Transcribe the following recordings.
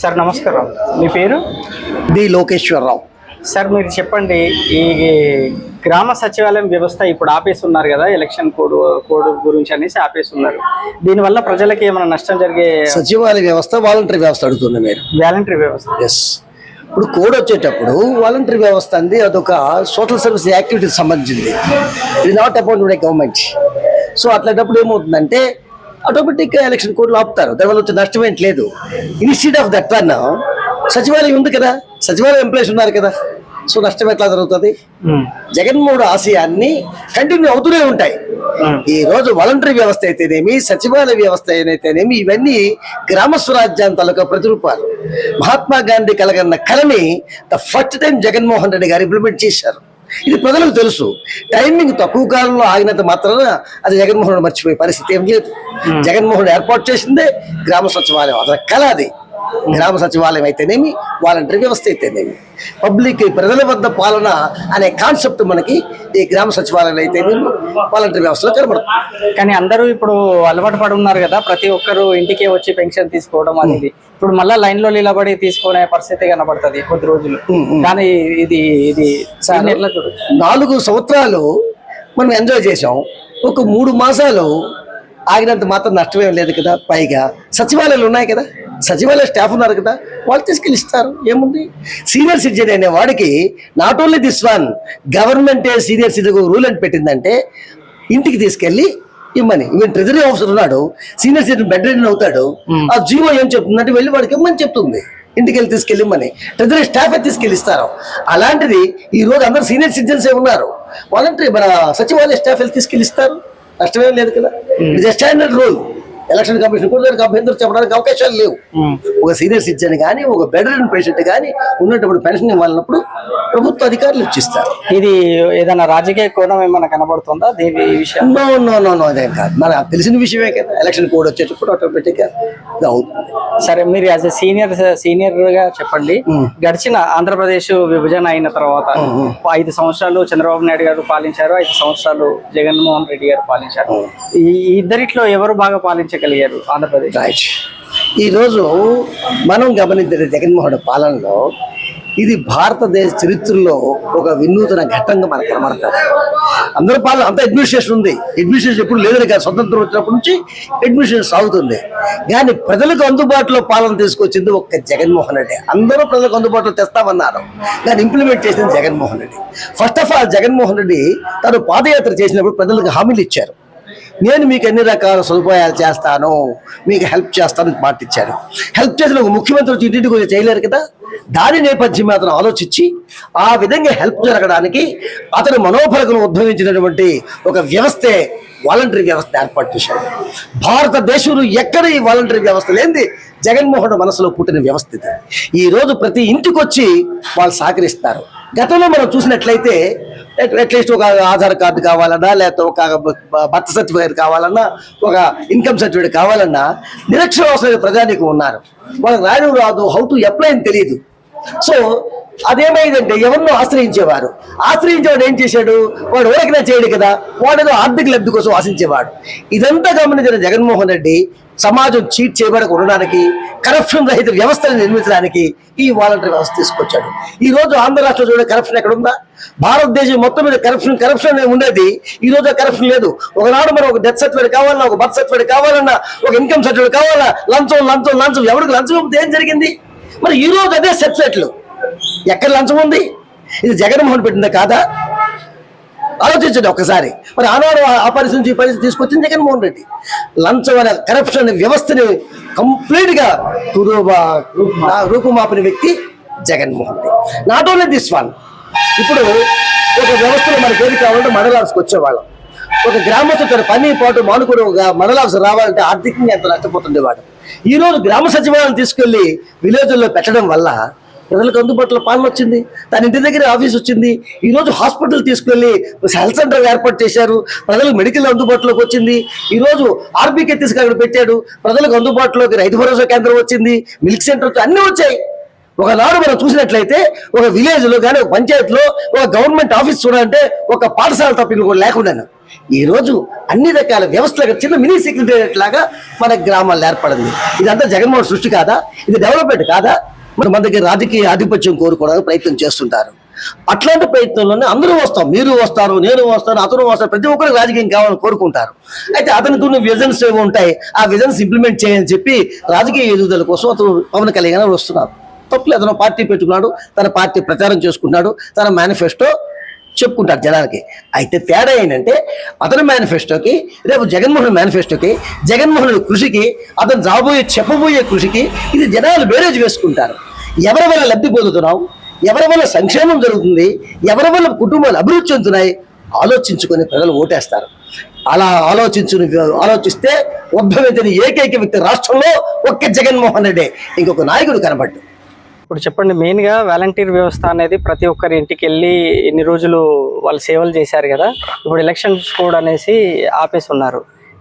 Sir నమస్కారం. మీ పేరు? B Lokeswara Rao. Sir మీరు చెప్పండి ఈ గ్రామ సచివాలయం వ్యవస్థ ఇప్పుడు ఆపేస్తున్నారు కదా ఎలక్షన్ కోడ్ కోడ్ గురించి అనేసి ఆపేస్తున్నారు. దీనివల్ల ప్రజలకి ఏమైనా నష్టం జరిగే సచివాలయ వ్యవస్థ వాలంటరీ వ్యవస్థ అడుగుతుంది మీరు వాలంటరీ వ్యవస్థ. ఎస్ ఇప్పుడు కోడ్ వచ్చేటప్పుడు వాలంటరీ వ్యవస్థ అంది అదొక సోషల్ సర్వీస్ యాక్టివిటీకి సంబంధించింది. ఇది నాట్ అబౌట్ గవర్నమెంట్ సో అట్లాంటప్పుడు ఏమవుతుందంటే ఆటోమేటిక్గా ఎలక్షన్ కోడ్లు ఆపుతారు. దానివల్ల వచ్చే నష్టం ఏంటి లేదు. ఇన్స్టిట్యూట్ ఆఫ్ దట్ వన్ సచివాలయం ఉంది కదా. సచివాలయం ఎంప్లాయీస్ ఉన్నారు కదా. సో నష్టం ఎట్లా జరుగుతుంది? జగన్మోహన్ ఆశయాన్ని కంటిన్యూ అవుతూనే ఉంటాయి. ఈ రోజు వాలంటరీ వ్యవస్థ అయితేనేమి సచివాలయ వ్యవస్థ అయితేనేమి ఇవన్నీ గ్రామ స్వరాజ్యం తాలూకా ప్రతిరూపాలు. మహాత్మా గాంధీ కలగన్న కళని the first time Jaganmohan Reddy garu implement చేశారు. ఇది ప్రజలకు తెలుసు. టైమింగ్ తక్కువ కాలంలో ఆగినంత మాత్రాన అది జగన్మోహన్ మర్చిపోయే పరిస్థితి ఏం లేదు. జగన్మోహన్ ఏర్పాటు చేసిందే గ్రామ సచివాలయం అతని కళ అది. గ్రామ సచివాలయం అయితేనేమి వాలంటరీ వ్యవస్థ అయితేనేమి పబ్లిక్ ప్రజల వద్ద పాలన అనే కాన్సెప్ట్ మనకి ఈ గ్రామ సచివాలయం అయితేనేమి వాలంటరీ వ్యవస్థలో కనబడుతుంది. కానీ అందరూ ఇప్పుడు అలవాటు పడి ఉన్నారు కదా ప్రతి ఒక్కరు ఇంటికే వచ్చి పెన్షన్ తీసుకోవడం అనేది. ఇప్పుడు మళ్ళా లైన్లో నిలబడి తీసుకునే పరిస్థితి కనబడుతుంది కొద్ది రోజులు. కానీ ఇది ఇది నాలుగు సంవత్సరాలు మనం ఎంజాయ్ చేసాం ఒక మూడు మాసాలు ఆగినంత మాత్రం నష్టమేం లేదు కదా పైగా సచివాలయాలు ఉన్నాయి కదా. సచివాలయ స్టాఫ్ ఉన్నారు కదా వాళ్ళు తీసుకెళ్ళి ఇస్తారు ఏముంది? సీనియర్ సిటిజన్ అనే వాడికి నాట్ ఓన్లీ దిస్ వన్ గవర్నమెంటే సీనియర్ సిటిజన్ రూల్ అని పెట్టిందంటే ఇంటికి తీసుకెళ్ళి ఇమ్మని. ఈవెన్ ట్రెజరీ ఆఫీసర్ ఉన్నాడు సీనియర్ సిటిజన్ బెడ్ రెడీ అవుతాడు. ఆ జీవో ఏం చెప్తుందంటే వెళ్ళి వాడికి ఇమ్మని చెప్తుంది. ఇంటికి వెళ్ళి తీసుకెళ్ళిమ్మని ట్రెజరీ స్టాఫ్ తీసుకెళ్ళి ఇస్తారు అలాంటిది ఈ రోజు అందరు సీనియర్ సిటిజన్స్ ఏ ఉన్నారు. వాలంటరీ మన సచివాలయ స్టాఫ్ వెళ్ళి తీసుకెళ్ళి ఇస్తారు నష్టమేం లేదు కదా. ఇది స్టాండర్డ్ రూల్. ఎలక్షన్ కమిషన్ కూడా దానికి అభ్యంతరం చెప్పడానికి అవకాశాలు లేవు. ఒక సీనియర్ సిటిజన్ కానీ ఒక బెడ్ రిడన్ పేషెంట్ కానీ ఉన్నప్పుడు పెన్షన్ ఇవ్వాలన్నప్పుడు ప్రభుత్వ అధికారులు ఇచ్చిస్తారు ఇది ఏదైనా రాజకీయ కోణం ఏమైనా కనబడుతుందా? దీని విషయం? నో నో నో నో అదేం కాదు. మనకు తెలిసిన విషయమే కదా. ఎలక్షన్ కోడ్ వచ్చేటప్పుడు ఆటోమేటిక్గా ఇది అవుతుంది. సరే మీరు యాజ్ ఎ సీనియర్ సీనియర్గా చెప్పండి. గడిచిన ఆంధ్రప్రదేశ్ విభజన అయిన తర్వాత ఐదు సంవత్సరాలు చంద్రబాబు నాయుడు గారు పాలించారు ఐదు సంవత్సరాలు జగన్మోహన్ రెడ్డి గారు పాలించారు. ఈ ఇద్దరిట్లో ఎవరు బాగా పాలించగలిగారు ఆంధ్రప్రదేశ్? ఈరోజు మనం గమనించిన జగన్మోహన్ పాలనలో ఇది భారతదేశ చరిత్రలో ఒక వినూతన ఘట్టంగా మనకు కనబడతారు అందరి పాలన అంత అడ్మినిస్ట్రేషన్ ఉంది. అడ్మినిస్ట్రేషన్ ఎప్పుడు లేదని కాదు. స్వతంత్రం వచ్చినప్పటి నుంచి అడ్మినిస్ట్రేషన్ సాగుతుంది. కానీ ప్రజలకు అందుబాటులో పాలన తీసుకొచ్చింది ఒక్క జగన్మోహన్ రెడ్డి. అందరూ ప్రజలకు అందుబాటులో తెస్తామన్నారు. కానీ ఇంప్లిమెంట్ చేసింది Jaganmohan Reddy. First of all Jaganmohan Reddy తను పాదయాత్ర చేసినప్పుడు ప్రజలకు హామీలు ఇచ్చారు. నేను మీకు అన్ని రకాల సదుపాయాలు చేస్తాను? మీకు హెల్ప్ చేస్తాను మాటిచ్చారు. హెల్ప్ చేసిన ఒక ముఖ్యమంత్రి వచ్చి ఇంటింటికి వచ్చి చేయలేరు కదా? దాని నేపథ్యం అతను ఆలోచించి ఆ విధంగా హెల్ప్ జరగడానికి అతను మనోఫలకను ఉద్భవించినటువంటి ఒక వ్యవస్థే వాలంటరీ వ్యవస్థ ఏర్పాటు చేశాడు. భారతదేశంలో ఎక్కడ ఈ వాలంటరీ వ్యవస్థ లేనిది జగన్మోహన్ మనసులో పుట్టిన వ్యవస్థ ఇది. ఈ రోజు ప్రతి ఇంటికి వచ్చి వాళ్ళు సహకరిస్తారు. గతంలో మనం చూసినట్లయితే అట్లీస్ట్ ఒక ఆధార్ కార్డు కావాలన్నా లేకపోతే ఒక బర్త్ సర్టిఫికేట్ కావాలన్నా ఒక ఇన్కమ్ సర్టిఫికేట్ కావాలన్నా నిరక్షరాస్యమైన ప్రజానికి ఉన్నారు. వాళ్ళకి రాయడం రాదు హౌ టు అప్లై అని తెలియదు సో అదేమైందంటే ఎవరినో ఆశ్రయించేవారు. ఆశ్రయించేవాడు ఏం చేశాడు? వాడు ఎవరికైనా చేయడు కదా. వాడు ఏదో ఆర్థిక లబ్ధి కోసం ఆశించేవాడు. ఇదంతా గమనించిన జగన్మోహన్ రెడ్డి సమాజం చీట్ చేయబడక ఉండడానికి కరప్షన్ రహిత వ్యవస్థను నిర్మించడానికి ఈ వాలంటరీ వ్యవస్థ తీసుకొచ్చాడు. ఈ రోజు ఆంధ్ర రాష్ట్రంలో చూడే కరప్షన్ ఎక్కడ ఉందా? భారతదేశం మొత్తం మీద కరప్షన్ కరప్షన్ అనేది ఉండేది. ఈ రోజు కరప్షన్ లేదు. ఒకనాడు మనం ఒక డెత్ సర్టిఫికేట్ కావాలన్నా ఒక బర్త్ సర్టిఫికేట్ కావాలన్నా ఒక ఇన్కమ్ సర్టిఫికేట్ కావాలా లంచం లంచం లంచం ఎవరికి లంచం ఇవ్వకపోతే ఏం జరిగింది? మరి ఈ రోజు అదే సర్టిఫికేట్లు. ఎక్కడ లంచం ఉంది? ఇది జగన్మోహన్ పెట్టిందా కాదా? ఆలోచించండి ఒకసారి మరి ఆనాడు ఆ- పరిస్థితి నుంచి ఈ పరిస్థితి తీసుకొచ్చింది జగన్మోహన్ రెడ్డి. లంచం అనే కరప్షన్ వ్యవస్థని కంప్లీట్గా తురూబా రూపుమాపిన వ్యక్తి Jaganmohan Reddy. Not only this one ఇప్పుడు ఒక వ్యవస్థలో మనకి ఏది కావాలంటే మండలాలకు వచ్చేవాళ్ళం. ఒక గ్రామస్తు తన పని పాటు మానుకుని ఒక మండలాలకు రావాలంటే ఆర్థికంగా ఎంత నష్టపోతుండేవాడు. ఈ రోజు గ్రామ సచివాలయం తీసుకెళ్ళి విలేజ్ల్లో పెట్టడం వల్ల ప్రజలకు అందుబాటులో పాలన వచ్చింది. తన ఇంటి దగ్గర ఆఫీస్ వచ్చింది. ఈరోజు హాస్పిటల్ తీసుకెళ్ళి హెల్త్ సెంటర్ ఏర్పాటు చేశారు. ప్రజలకు మెడికల్ అందుబాటులోకి వచ్చింది. ఈ రోజు ఆర్బీకే తీసుకు అక్కడ పెట్టాడు. ప్రజలకు అందుబాటులోకి రైతు భరోసా కేంద్రం వచ్చింది. మిల్క్ సెంటర్ అన్ని వచ్చాయి. ఒకనాడు మనం చూసినట్లయితే ఒక విలేజ్లో కానీ ఒక పంచాయతీలో ఒక గవర్నమెంట్ ఆఫీస్ చూడాలంటే ఒక పాఠశాల తప్ప కూడా లేకుండా ఈరోజు అన్ని రకాల వ్యవస్థలకు చిన్న మినీ సెక్రటేరియట్ లాగా మన గ్రామాల్లో ఏర్పడింది. ఇదంతా జగన్మోహన్ సృష్టి కాదా? ఇది డెవలప్మెంట్ కాదా? మరి మన దగ్గర రాజకీయ ఆధిపత్యం కోరుకోవడానికి ప్రయత్నం చేస్తుంటారు. అట్లాంటి ప్రయత్నంలోనే అందరూ వస్తాం మీరు వస్తారు నేను వస్తాను అతను వస్తారు ప్రతి ఒక్కరు రాజకీయం కావాలని కోరుకుంటారు. అయితే అతనికి ఉన్న విజన్స్ ఏమి ఉంటాయి. ఆ విజన్స్ ఇంప్లిమెంట్ చేయని చెప్పి రాజకీయ ఎదుగుదల కోసం అతను పవన్ కళ్యాణ్ గారు వస్తున్నారు. తప్పులేదు. అతను పార్టీ పెట్టుకున్నాడు తన పార్టీ ప్రచారం చేసుకున్నాడు తన మేనిఫెస్టో చెప్పుకుంటారు జనాలకి. అయితే తేడా ఏంటంటే అతని మేనిఫెస్టోకి రేపు జగన్మోహన్ మేనిఫెస్టోకి జగన్మోహన్ కృషికి అతను రాబోయే చెప్పబోయే కృషికి ఇది జనాలు బేరేజ్ వేసుకుంటారు. ఎవరి వల్ల లబ్ధి పొందుతున్నావు? ఎవరి వల్ల సంక్షేమం జరుగుతుంది? ఎవరి వల్ల కుటుంబాలు అభివృద్ధి చెందుతున్నాయి? ఆలోచించుకొని ప్రజలు ఓటేస్తారు. అలా ఆలోచించుని ఆలోచిస్తే ఉద్భవించిన ఏకైక వ్యక్తి రాష్ట్రంలో ఒక్క జగన్మోహన్ రెడ్డి. ఇంకొక నాయకుడు కనబడ్డు. ఇప్పుడు చెప్పండి మెయిన్గా వాలంటీర్ వ్యవస్థ అనేది ప్రతి ఒక్కరి ఇంటికి వెళ్ళి ఇన్ని రోజులు వాళ్ళు సేవలు చేశారు కదా. ఇప్పుడు ఎలక్షన్స్ కూడా అనేసి ఆపేసి ఉన్నారు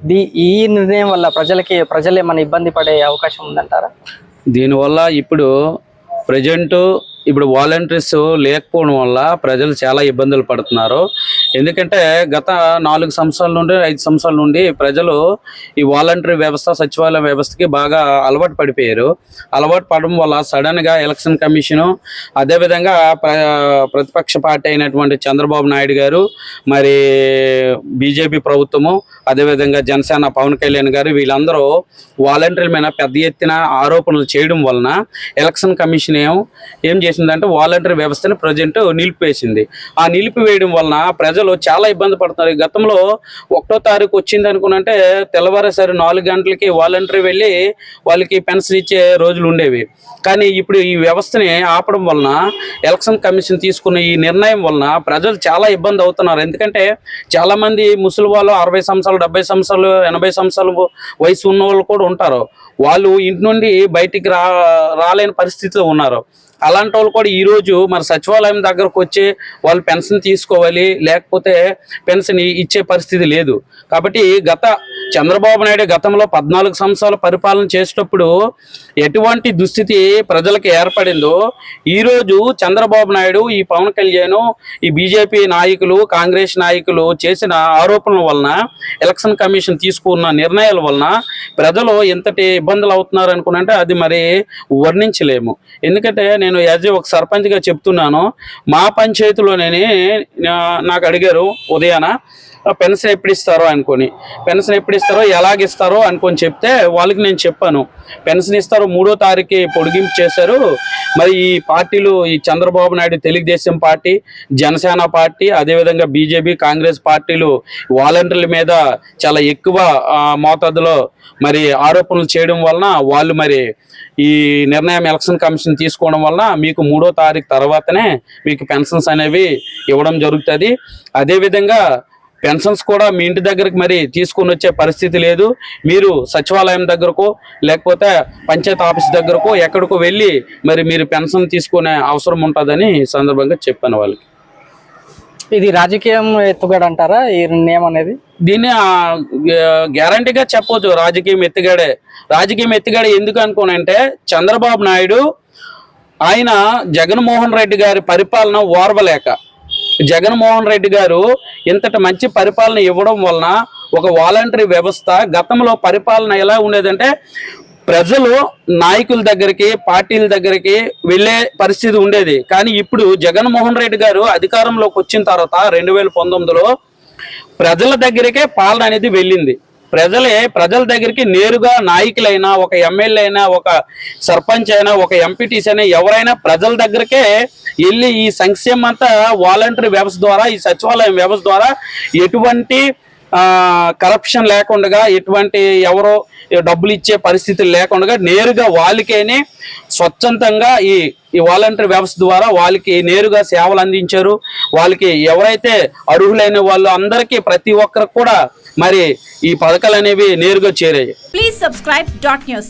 దీ ఈ నిర్ణయం వల్ల ప్రజలకి ప్రజలు ఏమైనా ఇబ్బంది పడే అవకాశం ఉందంటారా? దీనివల్ల ఇప్పుడు ప్రజెంట్ ఇప్పుడు వాలంటీర్స్ లేకపోవడం వల్ల ప్రజలు చాలా ఇబ్బందులు పడుతున్నారు. ఎందుకంటే గత నాలుగు సంవత్సరాల నుండి ఐదు సంవత్సరాల నుండి ప్రజలు ఈ వాలంటరీ వ్యవస్థ సచివాలయ వ్యవస్థకి బాగా అలవాటు పడిపోయారు. అలవాటు పడడం వల్ల సడన్గా ఎలక్షన్ కమిషను అదేవిధంగా ప్ర ప్రతిపక్ష పార్టీ అయినటువంటి చంద్రబాబు నాయుడు గారు మరి బీజేపీ ప్రభుత్వము అదేవిధంగా జనసేన పవన్ కళ్యాణ్ గారు వీళ్ళందరూ వాలంటీర్ల మీద పెద్ద ఎత్తున ఆరోపణలు చేయడం వలన ఎలక్షన్ కమిషన్ ఏం ఏం చేసిందంటే వాలంటీర్ వ్యవస్థను ప్రజెంట్ నిలిపివేసింది. ఆ నిలిపివేయడం వలన ప్రజ ప్రజలు చాలా ఇబ్బంది పడుతున్నారు. గతంలో ఒకటో తారీఖు వచ్చింది అనుకున్నంటే తెల్లవారేసరి నాలుగు గంటలకి వాలంటరీ వెళ్ళి వాళ్ళకి పెన్షన్ ఇచ్చే రోజులు ఉండేవి. కానీ ఇప్పుడు ఈ వ్యవస్థని ఆపడం వలన ఎలక్షన్ కమిషన్ తీసుకున్న ఈ నిర్ణయం వలన ప్రజలు చాలా ఇబ్బంది అవుతున్నారు. ఎందుకంటే చాలామంది ముసలి వాళ్ళు అరవై సంవత్సరాలు డెబ్బై సంవత్సరాలు ఎనభై సంవత్సరాలు వయసు ఉన్న వాళ్ళు కూడా ఉంటారు. వాళ్ళు ఇంటి నుండి బయటికి రా రాలేని పరిస్థితిలో ఉన్నారు. అలాంటి వాళ్ళు కూడా ఈ రోజు మన సచివాలయం దగ్గరకు వచ్చి వాళ్ళు పెన్షన్ తీసుకోవాలి లేకపోతే పెన్షన్ ఇచ్చే పరిస్థితి లేదు. కాబట్టి గత చంద్రబాబు నాయుడు గతంలో పద్నాలుగు సంవత్సరాల పరిపాలన చేసేటప్పుడు ఎటువంటి దుస్థితి ప్రజలకు ఏర్పడిందో ఈ రోజు చంద్రబాబు నాయుడు ఈ పవన్ కళ్యాణ్ ఈ బీజేపీ నాయకులు కాంగ్రెస్ నాయకులు చేసిన ఆరోపణల వలన ఎలక్షన్ కమిషన్ తీసుకున్న నిర్ణయాల వలన ప్రజలు ఎంతటి ఇబ్బందులు అవుతున్నారు అనుకున్నంటే అది మరి వర్ణించలేము. ఎందుకంటే నేను యాజ్ ఏ ఒక సర్పంచ్గా చెప్తున్నాను మా పంచాయతీలోనే నాకు అడిగారు ఉదయాన పెన్షన్ ఎప్పుడు ఇస్తారో అనుకొని పెన్షన్ ఎప్పుడు ఇస్తారో ఎలాగ ఇస్తారో అనుకొని చెప్తే వాళ్ళకి నేను చెప్పాను. పెన్షన్ ఇస్తారు మూడో తారీఖు పొడిగింపు చేశారు. మరి ఈ పార్టీలు ఈ చంద్రబాబు నాయుడు తెలుగుదేశం పార్టీ జనసేన పార్టీ అదేవిధంగా బీజేపీ కాంగ్రెస్ పార్టీలు వాలంటీర్ల మీద చాలా ఎక్కువ మోతాదులో మరి ఆరోపణలు చేయడం వలన వాళ్ళు మరి ఈ నిర్ణయం ఎలక్షన్ కమిషన్ తీసుకోవడం వల్ల మీకు మూడో తారీఖు తర్వాతనే మీకు పెన్షన్స్ అనేవి ఇవ్వడం జరుగుతుంది. అదేవిధంగా పెన్షన్స్ కూడా మీ ఇంటి దగ్గరికి మరి తీసుకొని వచ్చే పరిస్థితి లేదు. మీరు సచివాలయం దగ్గరకో లేకపోతే పంచాయత్ ఆఫీస్ దగ్గరకో ఎక్కడికో వెళ్ళి మరి మీరు పెన్షన్ తీసుకునే అవసరం ఉంటుందని సందర్భంగా చెప్పాను వాళ్ళకి. ఇది రాజకీయం ఎత్తుగడ అంటారా? ఈ నిర్ణయం అనేది? దీన్ని గ్యారంటీగా చెప్పొచ్చు రాజకీయం ఎత్తుగడే. రాజకీయం ఎత్తుగడ ఎందుకు అనుకోనంటే చంద్రబాబు నాయుడు ఆయన జగన్మోహన్ రెడ్డి గారి పరిపాలన ఓర్వలేక. జగన్మోహన్ రెడ్డి గారు ఇంతటి మంచి పరిపాలన ఇవ్వడం వలన ఒక వాలంటరీ వ్యవస్థ గతంలో పరిపాలన ఎలా ఉండేదంటే ప్రజలు నాయకుల దగ్గరికి పార్టీల దగ్గరికి వెళ్ళే పరిస్థితి ఉండేది. కానీ ఇప్పుడు జగన్మోహన్ రెడ్డి గారు అధికారంలోకి వచ్చిన తర్వాత రెండు వేల పంతొమ్మిదిలో ప్రజల దగ్గరికే పాలన అనేది వెళ్ళింది. ప్రజలే ప్రజల దగ్గరికి నేరుగా నాయకులైనా ఒక ఎమ్మెల్యే అయినా ఒక సర్పంచ్ అయినా ఒక ఎంపీటీసీ అయినా ఎవరైనా ప్రజల దగ్గరికే వెళ్ళి ఈ సంక్షేమం అంతా వాలంటరీ వ్యవస్థ ద్వారా ఈ సచివాలయం వ్యవస్థ ద్వారా ఎటువంటి కరప్షన్ లేకుండా ఎటువంటి ఎవరో డబ్బులు ఇచ్చే పరిస్థితులు లేకుండా నేరుగా వాళ్ళకేనే స్వచ్ఛందంగా ఈ ఈ వాలంటరీ వ్యవస్థ ద్వారా వాళ్ళకి నేరుగా సేవలు అందించారు వాళ్ళకి ఎవరైతే అర్హులైన వాళ్ళు అందరికీ ప్రతి ఒక్కరికి కూడా మరి ఈ పథకాలు అనేవి నేరుగా చేరాయి Please.